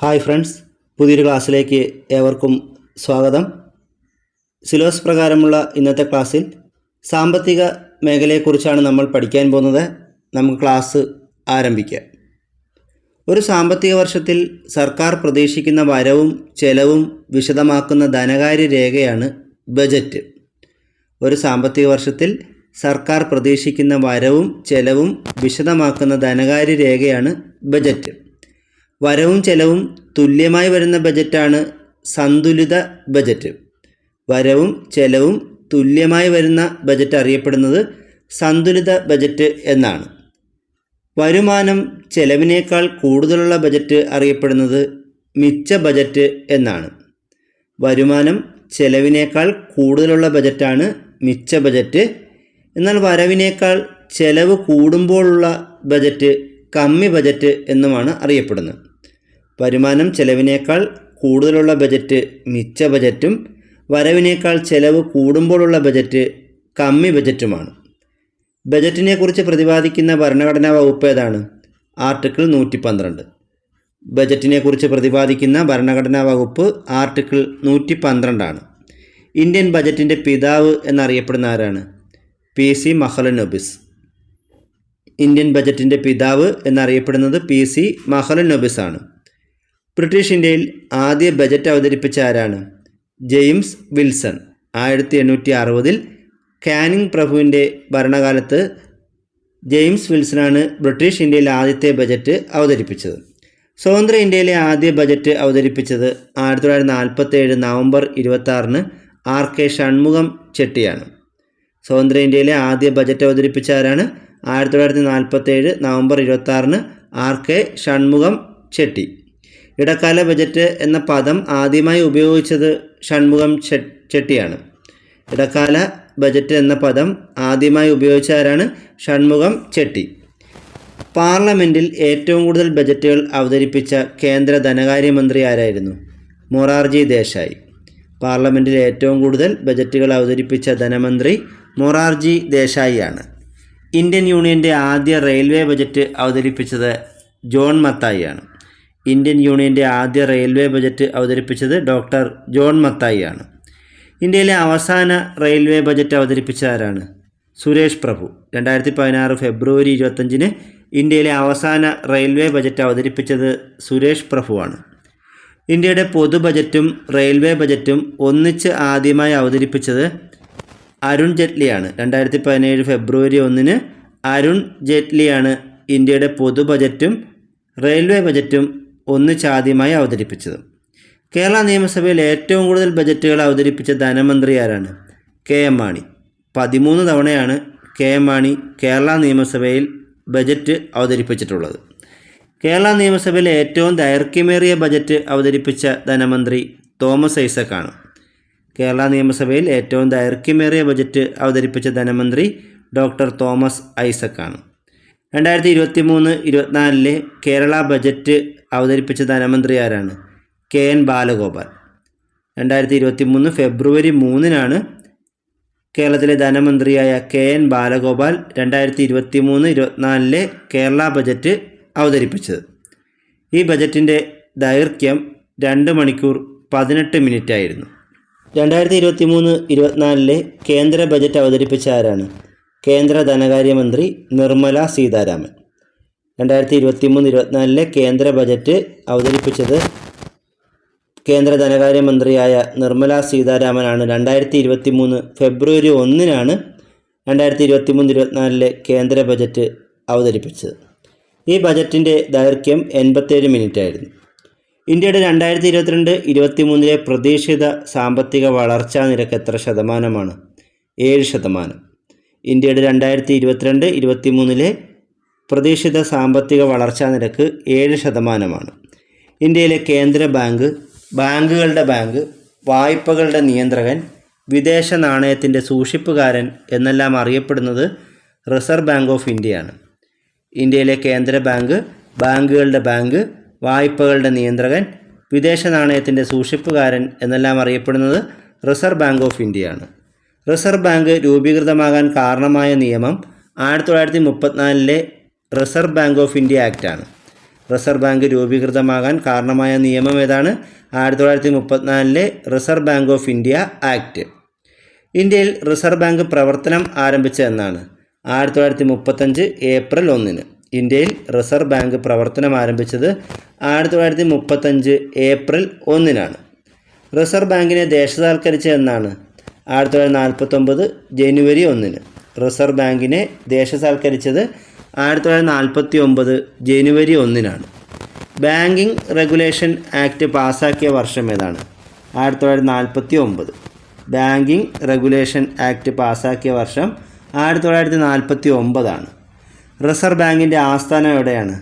Hi friends പുതിയൊരു ക്ലാസ്സിലേക്ക് ഏവർക്കും സ്വാഗതം. സിലബസ് പ്രകാരമുള്ള ഇന്നത്തെ ക്ലാസ്സിൽ സാമ്പത്തിക മേഖലയെക്കുറിച്ചാണ് നമ്മൾ പഠിക്കാൻ പോകുന്നത്. നമുക്ക് ക്ലാസ് ആരംഭിക്കാം. ഒരു സാമ്പത്തിക വർഷത്തിൽ സർക്കാർ പ്രതീക്ഷിക്കുന്ന വരവും ചെലവും വിശദമാക്കുന്ന ധനകാര്യ രേഖയാണ് ബജറ്റ്. ഒരു സാമ്പത്തിക വർഷത്തിൽ സർക്കാർ പ്രതീക്ഷിക്കുന്ന വരവും ചെലവും വിശദമാക്കുന്ന ധനകാര്യ രേഖയാണ് ബജറ്റ്. വരവും ചെലവും തുല്യമായി വരുന്ന ബജറ്റാണ് സന്തുലിത ബജറ്റ്. വരവും ചെലവും തുല്യമായി വരുന്ന ബജറ്റ് അറിയപ്പെടുന്നത് സന്തുലിത ബജറ്റ് എന്നാണ്. വരുമാനം ചെലവിനേക്കാൾ കൂടുതലുള്ള ബജറ്റ് അറിയപ്പെടുന്നത് മിച്ച ബജറ്റ് എന്നാണ്. വരുമാനം ചെലവിനേക്കാൾ കൂടുതലുള്ള ബജറ്റാണ് മിച്ച ബജറ്റ്. എന്നാൽ വരവിനേക്കാൾ ചെലവ് കൂടുമ്പോഴുള്ള ബജറ്റ് കമ്മി ബജറ്റ് എന്നുമാണ് അറിയപ്പെടുന്നത്. വരുമാനം ചെലവിനേക്കാൾ കൂടുതലുള്ള ബജറ്റ് മിച്ച ബജറ്റും വരവിനേക്കാൾ ചെലവ് കൂടുമ്പോഴുള്ള ബജറ്റ് കമ്മി ബജറ്റുമാണ്. ബജറ്റിനെ കുറിച്ച് പ്രതിപാദിക്കുന്ന ഭരണഘടനാ വകുപ്പ് ഏതാണ്? ആർട്ടിക്കിൾ നൂറ്റി പന്ത്രണ്ട് ബജറ്റിനെ കുറിച്ച് പ്രതിപാദിക്കുന്ന ഭരണഘടനാ വകുപ്പ് ആർട്ടിക്കിൾ നൂറ്റി പന്ത്രണ്ടാണ് ഇന്ത്യൻ ബജറ്റിന്റെ പിതാവ് എന്നറിയപ്പെടുന്ന ആരാണ്? P C Mahalanobis. ഇന്ത്യൻ ബജറ്റിന്റെ പിതാവ് എന്നറിയപ്പെടുന്നത് പി സി മഹലനൊബിസ് ആണ് ബ്രിട്ടീഷ് ഇന്ത്യയിൽ ആദ്യ ബജറ്റ് അവതരിപ്പിച്ച ആരാണ്? James Wilson. ആയിരത്തി എണ്ണൂറ്റി അറുപതിൽ കാനിങ് പ്രഭുവിന്റെ ഭരണകാലത്ത് ജെയിംസ് വിൽസണാണ് ബ്രിട്ടീഷ് ഇന്ത്യയിൽ ആദ്യത്തെ ബജറ്റ് അവതരിപ്പിച്ചത്. സ്വതന്ത്ര ഇന്ത്യയിലെ ആദ്യ ബജറ്റ് അവതരിപ്പിച്ചത് ആയിരത്തി തൊള്ളായിരത്തി നാൽപ്പത്തേഴ് നവംബർ ഇരുപത്തി ആർ കെ ഷൺമുഖം ചെട്ടിയാണ്. സ്വതന്ത്ര ഇന്ത്യയിലെ ആദ്യ ബജറ്റ് അവതരിപ്പിച്ച ആരാണ്? ആയിരത്തി തൊള്ളായിരത്തി നാൽപ്പത്തേഴ് നവംബർ ഇരുപത്തി ആർ കെ ഷൺമുഖം ചെട്ടി. ഇടക്കാല ബജറ്റ് എന്ന പദം ആദ്യമായി ഉപയോഗിച്ചത് ഷൺമുഖം ചെട്ടിയാണ് ഇടക്കാല ബജറ്റ് എന്ന പദം ആദ്യമായി ഉപയോഗിച്ച ആരാണ്? ഷൺമുഖം ചെട്ടി പാർലമെന്റിൽ ഏറ്റവും കൂടുതൽ ബജറ്റുകൾ അവതരിപ്പിച്ച കേന്ദ്ര ധനകാര്യമന്ത്രി ആരായിരുന്നു? മൊറാർജി ദേശായി. പാർലമെന്റിൽ ഏറ്റവും കൂടുതൽ ബജറ്റുകൾ അവതരിപ്പിച്ച ധനമന്ത്രി മൊറാർജി ദേശായിയാണ്. ഇന്ത്യൻ യൂണിയന്റെ ആദ്യ റെയിൽവേ ബജറ്റ് അവതരിപ്പിച്ചത് ജോൺ മത്തായിയാണ്. ഇന്ത്യൻ യൂണിയന്റെ ആദ്യ റെയിൽവേ ബജറ്റ് അവതരിപ്പിച്ചത് ഡോക്ടർ ജോൺ മത്തായിയാണ് ഇന്ത്യയിലെ അവസാന റെയിൽവേ ബജറ്റ് അവതരിപ്പിച്ച ആരാണ്? സുരേഷ് പ്രഭു. രണ്ടായിരത്തി പതിനാറ് ഫെബ്രുവരി ഇരുപത്തഞ്ചിന് ഇന്ത്യയിലെ അവസാന റെയിൽവേ ബജറ്റ് അവതരിപ്പിച്ചത് സുരേഷ് പ്രഭുവാണ് ഇന്ത്യയുടെ പൊതു ബജറ്റും റെയിൽവേ ബജറ്റും ഒന്നിച്ച് ആദ്യമായി അവതരിപ്പിച്ചത് അരുൺ ജെറ്റ്ലിയാണ് രണ്ടായിരത്തി പതിനേഴ് ഫെബ്രുവരി ഒന്നിന് അരുൺ ജെറ്റ്ലിയാണ് ഇന്ത്യയുടെ പൊതു ബജറ്റും റെയിൽവേ ബജറ്റും ഒന്നിച്ചാദ്യമായി അവതരിപ്പിച്ചത്. കേരള നിയമസഭയിൽ ഏറ്റവും കൂടുതൽ ബജറ്റുകൾ അവതരിപ്പിച്ച ധനമന്ത്രി ആരാണ്? K M Mani. പതിമൂന്ന് തവണയാണ് കെ എം മാണി കേരള നിയമസഭയിൽ ബജറ്റ് അവതരിപ്പിച്ചിട്ടുള്ളത്. കേരള നിയമസഭയിലെ ഏറ്റവും ദൈർഘ്യമേറിയ ബജറ്റ് അവതരിപ്പിച്ച ധനമന്ത്രി തോമസ് ഐസക് ആണ് കേരള നിയമസഭയിൽ ഏറ്റവും ദൈർഘ്യമേറിയ ബജറ്റ് അവതരിപ്പിച്ച ധനമന്ത്രി ഡോക്ടർ തോമസ് ഐസക്കാണ്. രണ്ടായിരത്തി ഇരുപത്തി മൂന്ന് ഇരുപത്തിനാലിലെ കേരള ബജറ്റ് അവതരിപ്പിച്ച ധനമന്ത്രി ആരാണ്? K N Balagopal. രണ്ടായിരത്തി ഇരുപത്തി മൂന്ന് ഫെബ്രുവരി മൂന്നിനാണ് കേരളത്തിലെ ധനമന്ത്രിയായ കെ എൻ ബാലഗോപാൽ രണ്ടായിരത്തി ഇരുപത്തി മൂന്ന് ഇരുപത്തിനാലിലെ കേരള ബജറ്റ് അവതരിപ്പിച്ചത്. ഈ ബജറ്റിന്റെ ദൈർഘ്യം രണ്ട് മണിക്കൂർ പതിനെട്ട് മിനിറ്റ് ആയിരുന്നു രണ്ടായിരത്തി ഇരുപത്തി മൂന്ന് ഇരുപത്തിനാലിലെ കേന്ദ്ര ബജറ്റ് അവതരിപ്പിച്ച ആരാണ്? കേന്ദ്ര ധനകാര്യമന്ത്രി നിർമ്മല സീതാരാമൻ. രണ്ടായിരത്തി ഇരുപത്തി മൂന്ന് ഇരുപത്തിനാലിലെ കേന്ദ്ര ബജറ്റ് അവതരിപ്പിച്ചത് കേന്ദ്ര ധനകാര്യമന്ത്രിയായ നിർമ്മല സീതാരാമനാണ്. രണ്ടായിരത്തി ഇരുപത്തി മൂന്ന് ഫെബ്രുവരി ഒന്നിനാണ് രണ്ടായിരത്തി ഇരുപത്തി മൂന്ന് ഇരുപത്തിനാലിലെ കേന്ദ്ര ബജറ്റ് അവതരിപ്പിച്ചത്. ഈ ബജറ്റിന്റെ ദൈർഘ്യം എൺപത്തേഴ് മിനിറ്റ് ആയിരുന്നു ഇന്ത്യയുടെ രണ്ടായിരത്തി ഇരുപത്തിരണ്ട് ഇരുപത്തി മൂന്നിലെ പ്രതീക്ഷിത സാമ്പത്തിക വളർച്ചാ നിരക്ക് എത്ര ശതമാനമാണ്? ഏഴ് ശതമാനം. ഇന്ത്യയുടെ രണ്ടായിരത്തി ഇരുപത്തിരണ്ട് ഇരുപത്തി മൂന്നിലെ പ്രതീക്ഷിത സാമ്പത്തിക വളർച്ചാ നിരക്ക് ഏഴ് ശതമാനമാണ്. ഇന്ത്യയിലെ കേന്ദ്ര ബാങ്ക് ബാങ്കുകളുടെ ബാങ്ക് വായ്പകളുടെ നിയന്ത്രകൻ വിദേശ നാണയത്തിന്റെ സൂക്ഷിപ്പുകാരൻ എന്നെല്ലാം അറിയപ്പെടുന്നത് റിസർവ് ബാങ്ക് ഓഫ് ഇന്ത്യയാണ്. ഇന്ത്യയിലെ കേന്ദ്ര ബാങ്ക് ബാങ്കുകളുടെ ബാങ്ക് വായ്പകളുടെ നിയന്ത്രകൻ വിദേശ നാണയത്തിന്റെ സൂക്ഷിപ്പുകാരൻ എന്നെല്ലാം അറിയപ്പെടുന്നത് റിസർവ് ബാങ്ക് ഓഫ് ഇന്ത്യയാണ്. റിസർവ് ബാങ്ക് രൂപീകൃതമാകാൻ കാരണമായ നിയമം ആയിരത്തി തൊള്ളായിരത്തി മുപ്പത്തിനാലിലെ reserve bank of India act ആണ്. റിസർവ് ബാങ്ക് രൂപീകൃതമാകാൻ കാരണമായ നിയമം ഏതാണ്? ആയിരത്തി തൊള്ളായിരത്തി മുപ്പത്തിനാലിലെ reserve bank of India act. ഇന്ത്യയിൽ റിസർവ് ബാങ്ക് പ്രവർത്തനം ആരംഭിച്ച എന്നാണ്. ആയിരത്തി തൊള്ളായിരത്തി മുപ്പത്തഞ്ച് ഏപ്രിൽ ഒന്നിന് ഇന്ത്യയിൽ റിസർവ് ബാങ്ക് പ്രവർത്തനം ആരംഭിച്ചത് ആയിരത്തി തൊള്ളായിരത്തി മുപ്പത്തഞ്ച് ഏപ്രിൽ ഒന്നിനാണ്. റിസർവ് ബാങ്കിനെ ദേശസാൽക്കരിച്ച എന്നാണ് ആയിരത്തി തൊള്ളായിരത്തി നാൽപ്പത്തൊമ്പത് ജനുവരി ഒന്നിന്. റിസർവ് ബാങ്കിനെ ദേശസാൽക്കരിച്ചത് ആയിരത്തി തൊള്ളായിരത്തി നാൽപ്പത്തി ഒമ്പത് ജനുവരി ഒന്നിനാണ്. ബാങ്കിങ് റെഗുലേഷൻ ആക്ട് പാസ്സാക്കിയ വർഷം ഏതാണ്? ആയിരത്തി തൊള്ളായിരത്തി നാൽപ്പത്തി ഒമ്പത് ബാങ്കിങ് റെഗുലേഷൻ ആക്ട് പാസ്സാക്കിയ വർഷം ആയിരത്തി തൊള്ളായിരത്തി നാൽപ്പത്തി ഒമ്പതാണ് റിസർവ് ബാങ്കിന്റെ ആസ്ഥാനം എവിടെയാണ്?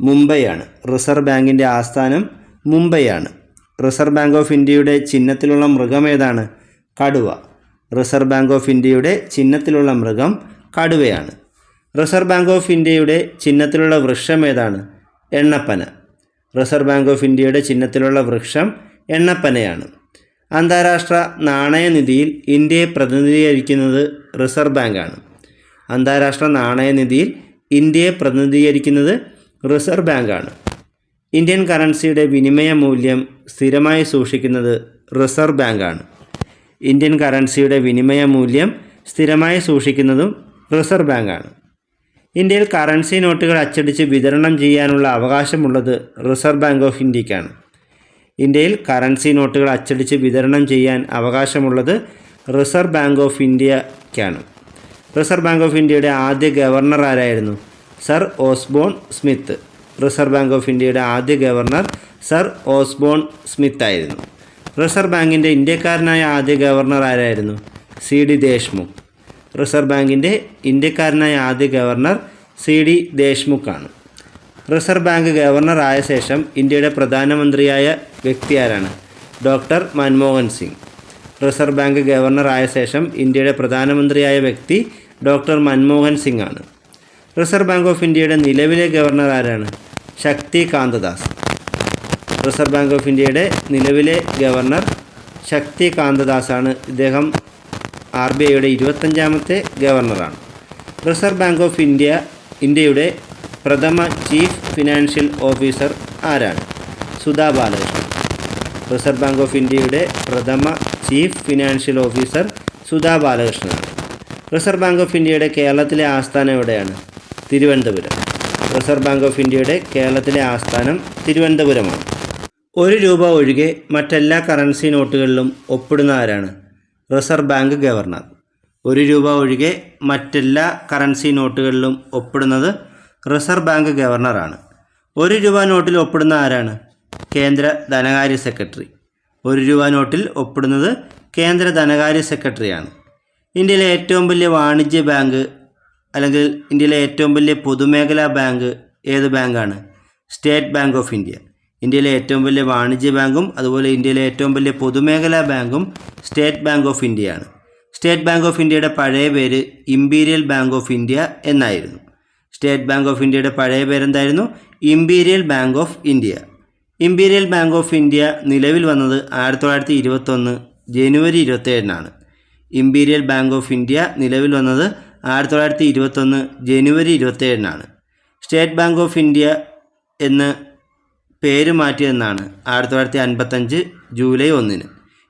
മുംബൈയാണ്. റിസർവ് ബാങ്കിന്റെ ആസ്ഥാനം മുംബൈയാണ്. റിസർവ് ബാങ്ക് ഓഫ് ഇന്ത്യയുടെ ചിഹ്നത്തിലുള്ള മൃഗം ഏതാണ്? കടുവ. റിസർവ് ബാങ്ക് ഓഫ് ഇന്ത്യയുടെ ചിഹ്നത്തിലുള്ള മൃഗം കടുവയാണ്. റിസർവ് ബാങ്ക് ഓഫ് ഇന്ത്യയുടെ ചിഹ്നത്തിലുള്ള വൃക്ഷം ഏതാണ്? എണ്ണപ്പന. റിസർവ് ബാങ്ക് ഓഫ് ഇന്ത്യയുടെ ചിഹ്നത്തിലുള്ള വൃക്ഷം എണ്ണപ്പനയാണ്. അന്താരാഷ്ട്ര നാണയനിധിയിൽ ഇന്ത്യയെ പ്രതിനിധീകരിക്കുന്നത് റിസർവ് ബാങ്കാണ്. അന്താരാഷ്ട്ര നാണയനിധിയിൽ ഇന്ത്യയെ പ്രതിനിധീകരിക്കുന്നത് റിസർവ് ബാങ്കാണ്. ഇന്ത്യൻ കറൻസിയുടെ വിനിമയ മൂല്യം സ്ഥിരമായി സൂക്ഷിക്കുന്നത് റിസർവ് ബാങ്കാണ്. ഇന്ത്യൻ കറൻസിയുടെ വിനിമയ മൂല്യം സ്ഥിരമായി സൂക്ഷിക്കുന്നതും റിസർവ് ബാങ്കാണ്. ഇന്ത്യയിൽ കറൻസി നോട്ടുകൾ അച്ചടിച്ച് വിതരണം ചെയ്യാനുള്ള അവകാശമുള്ളത് റിസർവ് ബാങ്ക് ഓഫ് ഇന്ത്യക്കാണ്. ഇന്ത്യയിൽ കറൻസി നോട്ടുകൾ അച്ചടിച്ച് വിതരണം ചെയ്യാൻ അവകാശമുള്ളത് റിസർവ് ബാങ്ക് ഓഫ് ഇന്ത്യക്കാണ്. റിസർവ് ബാങ്ക് ഓഫ് ഇന്ത്യയുടെ ആദ്യ ഗവർണർ ആരായിരുന്നു? Sir Osborne Smith. Reserve bank of ഇന്ത്യയുടെ ആദ്യ ഗവർണർ സർ ഓസ്ബോൺ സ്മിത്ത് ആയിരുന്നു റിസർവ് ബാങ്കിന്റെ ഇന്ത്യക്കാരനായ ആദ്യ ഗവർണർ ആരായിരുന്നു? C D Deshmukh. റിസർവ് ബാങ്കിന്റെ ഇന്ത്യക്കാരനായ ആദ്യ ഗവർണർ സി ഡി ദേശ്മുഖാണ് റിസർവ് ബാങ്ക് ഗവർണർ ആയ ശേഷം ഇന്ത്യയുടെ പ്രധാനമന്ത്രിയായ വ്യക്തി ആരാണ്? Doctor Manmohan Singh. Reserve bank governor ആയ ശേഷം ഇന്ത്യയുടെ പ്രധാനമന്ത്രിയായ വ്യക്തി ഡോക്ടർ മൻമോഹൻ സിംഗ് ആണ്. റിസർവ് ബാങ്ക് ഓഫ് ഇന്ത്യയുടെ നിലവിലെ ഗവർണർ ആരാണ്? Shakti Kantadas reserve bank of ഇന്ത്യയുടെ നിലവിലെ ഗവർണർ ശക്തികാന്തദാസാണ്. ഇദ്ദേഹം ആർ ബി ഐയുടെ ഇരുപത്തഞ്ചാമത്തെ ഗവർണറാണ്. റിസർവ് ബാങ്ക് ഓഫ് ഇന്ത്യ ഇന്ത്യയുടെ പ്രഥമ ചീഫ് ഫിനാൻഷ്യൽ ഓഫീസർ ആരാണ്? Sudha Balakrishnan. Reserve bank of ഇന്ത്യയുടെ പ്രഥമ ചീഫ് ഫിനാൻഷ്യൽ ഓഫീസർ സുധാ ബാലകൃഷ്ണനാണ്. റിസർവ് ബാങ്ക് ഓഫ് ഇന്ത്യയുടെ കേരളത്തിലെ ആസ്ഥാനം എവിടെയാണ്? തിരുവനന്തപുരം. റിസർവ് ബാങ്ക് ഓഫ് ഇന്ത്യയുടെ കേരളത്തിലെ ആസ്ഥാനം തിരുവനന്തപുരമാണ്. ഒരു രൂപ ഒഴികെ മറ്റെല്ലാ കറൻസി നോട്ടുകളിലും ഒപ്പിടുന്ന ആരാണ്? റിസർവ് ബാങ്ക് ഗവർണർ ഒരു രൂപ ഒഴികെ മറ്റെല്ലാ കറൻസി നോട്ടുകളിലും ഒപ്പിടുന്നത് റിസർവ് ബാങ്ക് ഗവർണറാണ് ഒരു രൂപ നോട്ടിൽ ഒപ്പിടുന്ന ആരാണ്? കേന്ദ്ര ധനകാര്യ സെക്രട്ടറി. ഒരു രൂപ നോട്ടിൽ ഒപ്പിടുന്നത് കേന്ദ്ര ധനകാര്യ സെക്രട്ടറിയാണ് ഇന്ത്യയിലെ ഏറ്റവും വലിയ വാണിജ്യ ബാങ്ക് അല്ലെങ്കിൽ ഇന്ത്യയിലെ ഏറ്റവും വലിയ പൊതുമേഖലാ ബാങ്ക് ഏത് ബാങ്കാണ്? സ്റ്റേറ്റ് ബാങ്ക് ഓഫ് ഇന്ത്യ ഇന്ത്യയിലെ ഏറ്റവും വലിയ വാണിജ്യ ബാങ്കും അതുപോലെ ഇന്ത്യയിലെ ഏറ്റവും വലിയ പൊതുമേഖലാ ബാങ്കും സ്റ്റേറ്റ് ബാങ്ക് ഓഫ് ഇന്ത്യയാണ്. സ്റ്റേറ്റ് ബാങ്ക് ഓഫ് ഇന്ത്യയുടെ പഴയ പേര് ഇമ്പീരിയൽ ബാങ്ക് ഓഫ് ഇന്ത്യ എന്നായിരുന്നു. സ്റ്റേറ്റ് ബാങ്ക് ഓഫ് ഇന്ത്യയുടെ പഴയ പേരെന്തായിരുന്നു? Imperial bank of India. Imperial bank of India നിലവിൽ വന്നത് ആയിരത്തി തൊള്ളായിരത്തി ഇരുപത്തൊന്ന് ജനുവരി ഇരുപത്തേഴിനാണ് ഇമ്പീരിയൽ ബാങ്ക് ഓഫ് ഇന്ത്യ നിലവിൽ വന്നത് ആയിരത്തി തൊള്ളായിരത്തി ഇരുപത്തൊന്ന് ജനുവരി ഇരുപത്തേഴിനാണ് സ്റ്റേറ്റ് ബാങ്ക് ഓഫ് ഇന്ത്യ എന്ന് പേര് മാറ്റിയതെന്നാണ് ആയിരത്തി തൊള്ളായിരത്തി അൻപത്തഞ്ച് ജൂലൈ ഒന്നിന്.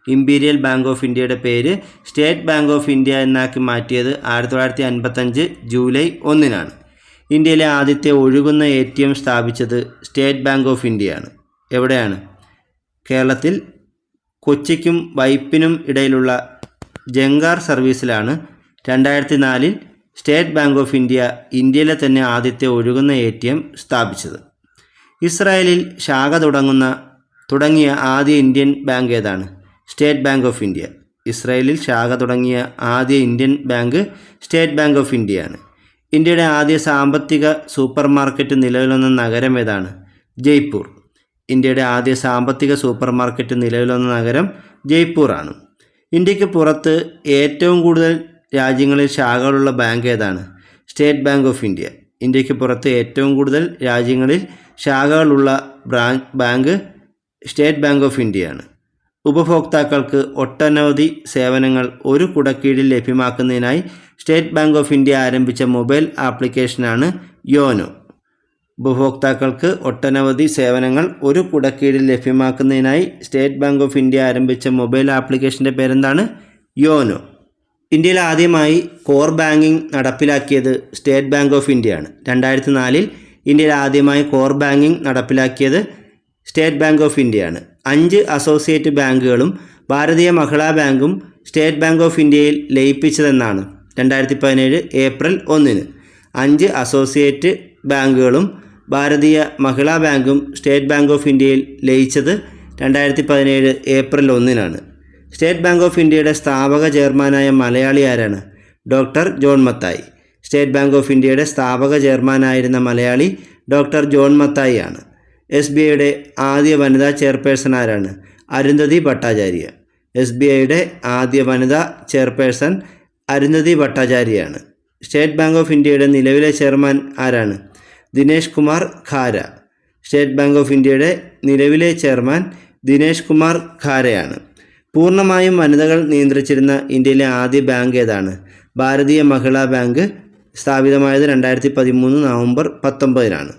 ഇമ്പീരിയൽ ബാങ്ക് ഓഫ് ഇന്ത്യയുടെ പേര് സ്റ്റേറ്റ് ബാങ്ക് ഓഫ് ഇന്ത്യ എന്നാക്കി മാറ്റിയത് ആയിരത്തി തൊള്ളായിരത്തി അൻപത്തഞ്ച് ജൂലൈ ഒന്നിനാണ്. ഇന്ത്യയിലെ ആദ്യത്തെ ഒഴുകുന്ന എ ടി എം സ്ഥാപിച്ചത് സ്റ്റേറ്റ് ബാങ്ക് ഓഫ് ഇന്ത്യയാണ്. എവിടെയാണ്? കേരളത്തിൽ കൊച്ചിക്കും വൈപ്പിനും ഇടയിലുള്ള ജങ്കാർ സർവീസിലാണ് രണ്ടായിരത്തി നാലിൽ സ്റ്റേറ്റ് ബാങ്ക് ഓഫ് ഇന്ത്യ ഇന്ത്യയിലെ തന്നെ ആദ്യത്തെ ഒഴുകുന്ന എ ടി എം സ്ഥാപിച്ചത്. ഇസ്രായേലിൽ ശാഖ തുടങ്ങുന്ന തുടങ്ങിയ ആദ്യ ഇന്ത്യൻ ബാങ്ക് ഏതാണ്? State bank of India. ഇസ്രായേലിൽ ശാഖ തുടങ്ങിയ ആദ്യ Indian bank state bank of ഇന്ത്യയാണ്. ഇന്ത്യയുടെ ആദ്യ സാമ്പത്തിക സൂപ്പർ മാർക്കറ്റ് നിലവിൽ വന്ന നഗരം ഏതാണ്? ജയ്പൂർ. ഇന്ത്യയുടെ ആദ്യ സാമ്പത്തിക സൂപ്പർ മാർക്കറ്റ് നിലവിൽ വന്ന നഗരം ജയ്പൂറാണ്. ഇന്ത്യയ്ക്ക് പുറത്ത് ഏറ്റവും കൂടുതൽ രാജ്യങ്ങളിൽ ശാഖകളുള്ള ബാങ്ക് ഏതാണ്? State bank of India. ഇന്ത്യയ്ക്ക് പുറത്ത് ഏറ്റവും കൂടുതൽ രാജ്യങ്ങളിൽ ശാഖകളുള്ള ബ്രാ ബാങ്ക് സ്റ്റേറ്റ് ബാങ്ക് ഓഫ് ഇന്ത്യയാണ്. ഉപഭോക്താക്കൾക്ക് ഒട്ടനവധി സേവനങ്ങൾ ഒരു കുടക്കീഴിൽ ലഭ്യമാക്കുന്നതിനായി സ്റ്റേറ്റ് ബാങ്ക് ഓഫ് ഇന്ത്യ ആരംഭിച്ച മൊബൈൽ ആപ്ലിക്കേഷനാണ് യോനോ. ഉപഭോക്താക്കൾക്ക് ഒട്ടനവധി സേവനങ്ങൾ ഒരു കുടക്കീഴിൽ ലഭ്യമാക്കുന്നതിനായി സ്റ്റേറ്റ് ബാങ്ക് ഓഫ് ഇന്ത്യ ആരംഭിച്ച മൊബൈൽ ആപ്ലിക്കേഷന്റെ പേരെന്താണ്? യോനോ. ഇന്ത്യയിൽ ആദ്യമായി കോർ ബാങ്കിങ് നടപ്പിലാക്കിയത് സ്റ്റേറ്റ് ബാങ്ക് ഓഫ് ഇന്ത്യയാണ്. രണ്ടായിരത്തി നാലിൽ ഇന്ത്യയിൽ ആദ്യമായി കോർ ബാങ്കിങ് നടപ്പിലാക്കിയത് സ്റ്റേറ്റ് ബാങ്ക് ഓഫ് ഇന്ത്യയാണ്. അഞ്ച് അസോസിയേറ്റ് ബാങ്കുകളും ഭാരതീയ മഹിളാ ബാങ്കും സ്റ്റേറ്റ് ബാങ്ക് ഓഫ് ഇന്ത്യയിൽ ലയിപ്പിച്ചതെന്നാണ് രണ്ടായിരത്തി പതിനേഴ് ഏപ്രിൽ ഒന്നിന്. അഞ്ച് അസോസിയേറ്റ് ബാങ്കുകളും ഭാരതീയ മഹിളാ ബാങ്കും സ്റ്റേറ്റ് ബാങ്ക് ഓഫ് ഇന്ത്യയിൽ ലയിച്ചത് രണ്ടായിരത്തി പതിനേഴ് ഏപ്രിൽ ഒന്നിനാണ്. സ്റ്റേറ്റ് ബാങ്ക് ഓഫ് ഇന്ത്യയുടെ സ്ഥാപക ചെയർമാനായ മലയാളി ആരാണ്? Doctor John Mathai. State bank of ഇന്ത്യയുടെ സ്ഥാപക ചെയർമാനായിരുന്ന മലയാളി ഡോക്ടർ ജോൺ മത്തായി ആണ്. എസ് ബി ഐയുടെ ആദ്യ വനിതാ ചെയർപേഴ്സൺ ആരാണ്? അരുന്ധതി ഭട്ടാചാര്യ. എസ് ബി ഐയുടെ ആദ്യ വനിതാ ചെയർപേഴ്സൺ അരുന്ധതി ഭട്ടാചാര്യയാണ് സ്റ്റേറ്റ് ബാങ്ക് ഓഫ് ഇന്ത്യയുടെ നിലവിലെ ചെയർമാൻ ആരാണ്? Dinesh Kumar Khara. State bank of ഇന്ത്യയുടെ നിലവിലെ ചെയർമാൻ ദിനേഷ് കുമാർ ഖാരയാണ്. പൂർണമായും വനിതകൾ നിയന്ത്രിച്ചിരുന്ന ഇന്ത്യയിലെ ആദ്യ ബാങ്ക് ഏതാണ്? ഭാരതീയ മഹിളാ ബാങ്ക് സ്ഥാപിതമായത് രണ്ടായിരത്തി പതിമൂന്ന് നവംബർ പത്തൊമ്പതിനാണ്.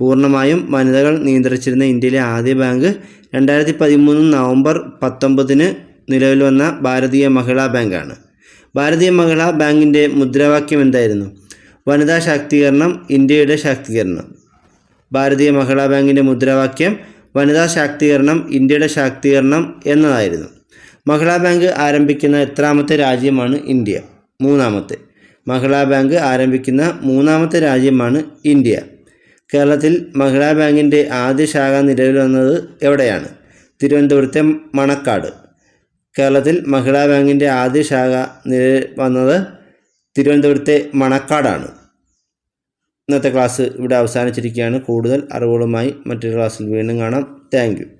പൂർണമായും വനിതകൾ നിയന്ത്രിച്ചിരുന്ന ഇന്ത്യയിലെ ആദ്യ ബാങ്ക് രണ്ടായിരത്തി പതിമൂന്ന് നവംബർ പത്തൊമ്പതിന് നിലവിൽ വന്ന ഭാരതീയ മഹിളാ ബാങ്കാണ്. ഭാരതീയ മഹിളാ ബാങ്കിന്റെ മുദ്രാവാക്യം എന്തായിരുന്നു? വനിതാ ശാക്തീകരണം ഇന്ത്യയുടെ ശാക്തീകരണം. ഭാരതീയ മഹിളാ ബാങ്കിന്റെ മുദ്രാവാക്യം വനിതാ ശാക്തീകരണം ഇന്ത്യയുടെ ശാക്തീകരണം എന്നതായിരുന്നു. മഹിളാ ബാങ്ക് ആരംഭിക്കുന്ന എത്രാമത്തെ രാജ്യമാണ് ഇന്ത്യ? മൂന്നാമത്തെ. മഹിളാ ബാങ്ക് ആരംഭിക്കുന്ന മൂന്നാമത്തെ രാജ്യമാണ് ഇന്ത്യ. കേരളത്തിൽ മഹിളാ ബാങ്കിന്റെ ആദ്യ ശാഖ നിലവിൽ വന്നത് എവിടെയാണ്? തിരുവനന്തപുരത്തെ മണക്കാട്. കേരളത്തിൽ മഹിളാ ബാങ്കിന്റെ ആദ്യ ശാഖ നിലവിൽ വന്നത് തിരുവനന്തപുരത്തെ മണക്കാടാണ്. ഇന്നത്തെ ക്ലാസ് ഇവിടെ അവസാനിച്ചിരിക്കുകയാണ്. കൂടുതൽ അറിവുകളുമായി മറ്റൊരു ക്ലാസ്സിൽ വീണ്ടും കാണാം. താങ്ക്